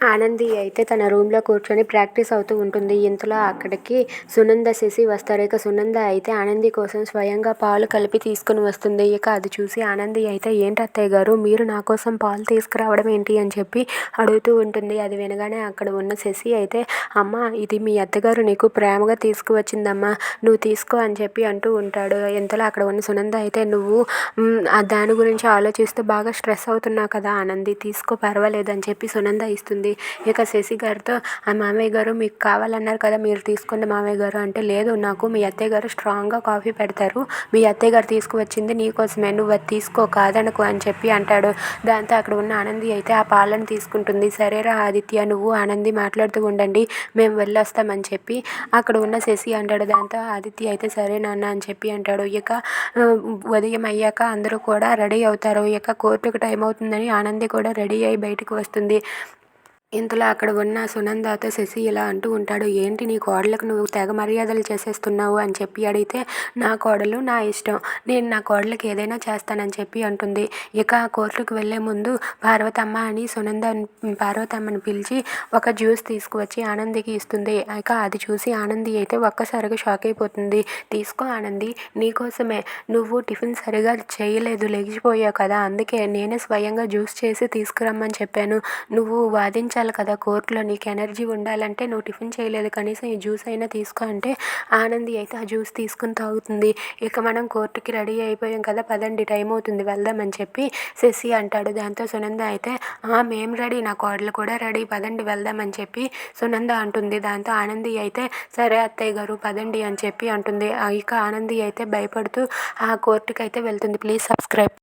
ఆనంది అయితే తన రూమ్లో కూర్చొని ప్రాక్టీస్ అవుతూ ఉంటుంది. ఇంతలో అక్కడికి సునంద శశి వస్తారు. ఇక సునంద అయితే ఆనంది కోసం స్వయంగా పాలు కలిపి తీసుకుని వస్తుంది. ఇక అది చూసి ఆనంది అయితే ఏంటి అత్తయ్య గారు మీరు నా కోసం పాలు తీసుకురావడం ఏంటి? అని చెప్పి అడుగుతూ ఉంటుంది. అది వినగానే అక్కడ ఉన్న శశి అయితే అమ్మ ఇది మీ అత్తగారు నీకు ప్రేమగా తీసుకువచ్చిందమ్మా నువ్వు తీసుకో అని చెప్పి అంటూ ఉంటాడు. ఇంతలో అక్కడ ఉన్న సునంద అయితే నువ్వు దాని గురించి ఆలోచిస్తూ బాగా స్ట్రెస్ అవుతున్నావు కదా ఆనంది తీసుకో పర్వాలేదు అని చెప్పి సునంద ఇస్తుంది. ఇక శశి గారితో ఆ మామయ్య గారు మీకు కావాలన్నారు కదా మీరు తీసుకోండి మామయ్య గారు. అంటే లేదు నాకు మీ అత్తయ్య గారు స్ట్రాంగ్గా కాఫీ పెడతారు. మీ అత్తయ్య గారు తీసుకువచ్చింది నీకోసమే నువ్వు అది తీసుకో కాదనుకో అని చెప్పి అంటాడు. దాంతో అక్కడ ఉన్న ఆనంది అయితే ఆ పాలను తీసుకుంటుంది. సరేరా ఆదిత్య నువ్వు ఆనంది మాట్లాడుతూ ఉండండి మేము వెళ్ళొస్తామని చెప్పి అక్కడ ఉన్న శశి అంటాడు. దాంతో ఆదిత్య అయితే సరే నాన్న అని చెప్పి అంటాడు. ఇక ఉదయం అయ్యాక అందరూ కూడా రెడీ అవుతారు. ఇక కోర్టుకు టైం అవుతుందని ఆనంది కూడా రెడీ అయి బయటకు వస్తుంది. ఇంతలో అక్కడ ఉన్న సునందతో శశి ఇలా అంటూ ఉంటాడు ఏంటి నీ కోడలకు నువ్వు తెగ మర్యాదలు చేసేస్తున్నావు? అని చెప్పి అడిగితే నా కోడలు నా ఇష్టం. నేను నా కోడలకు ఏదైనా చేస్తానని చెప్పి అంటుంది. ఇక కోర్టుకు వెళ్ళే ముందు పార్వతమ్మ అని సునంద పార్వతమ్మని పిలిచి ఒక జ్యూస్ తీసుకువచ్చి ఆనందికి ఇస్తుంది. ఇక అది చూసి ఆనంది అయితే ఒక్కసారిగా షాక్ అయిపోతుంది. తీసుకో ఆనంది నీకోసమే నువ్వు టిఫిన్ సరిగా చేయలేదు లెగిసిపోయావు కదా. అందుకే నేనే స్వయంగా జ్యూస్ చేసి తీసుకురమ్మని చెప్పాను. నువ్వు వాదించాలి కదా కోర్టులో నీకు ఎనర్జీ ఉండాలంటే నువ్వు టిఫిన్ చేయలేదు కనీసం ఈ జ్యూస్ అయినా తీసుకో అంటే ఆనంది అయితే ఆ జ్యూస్ తీసుకుని తాగుతుంది. ఇక మనం కోర్టుకి రెడీ అయిపోయాం కదా పదండి టైం అవుతుంది వెళ్దామని చెప్పి శశి అంటాడు. దాంతో సునంద అయితే మేము మేం రెడీ నా కోడలు కూడా రెడీ పదండి వెళ్దామని చెప్పి సునంద అంటుంది. దాంతో ఆనంది అయితే సరే అత్తయ్య గారు పదండి అని చెప్పి అంటుంది. ఇక ఆనంది అయితే భయపడుతూ ఆ కోర్టుకి అయితే వెళ్తుంది ప్లీజ్ సబ్స్క్రైబ్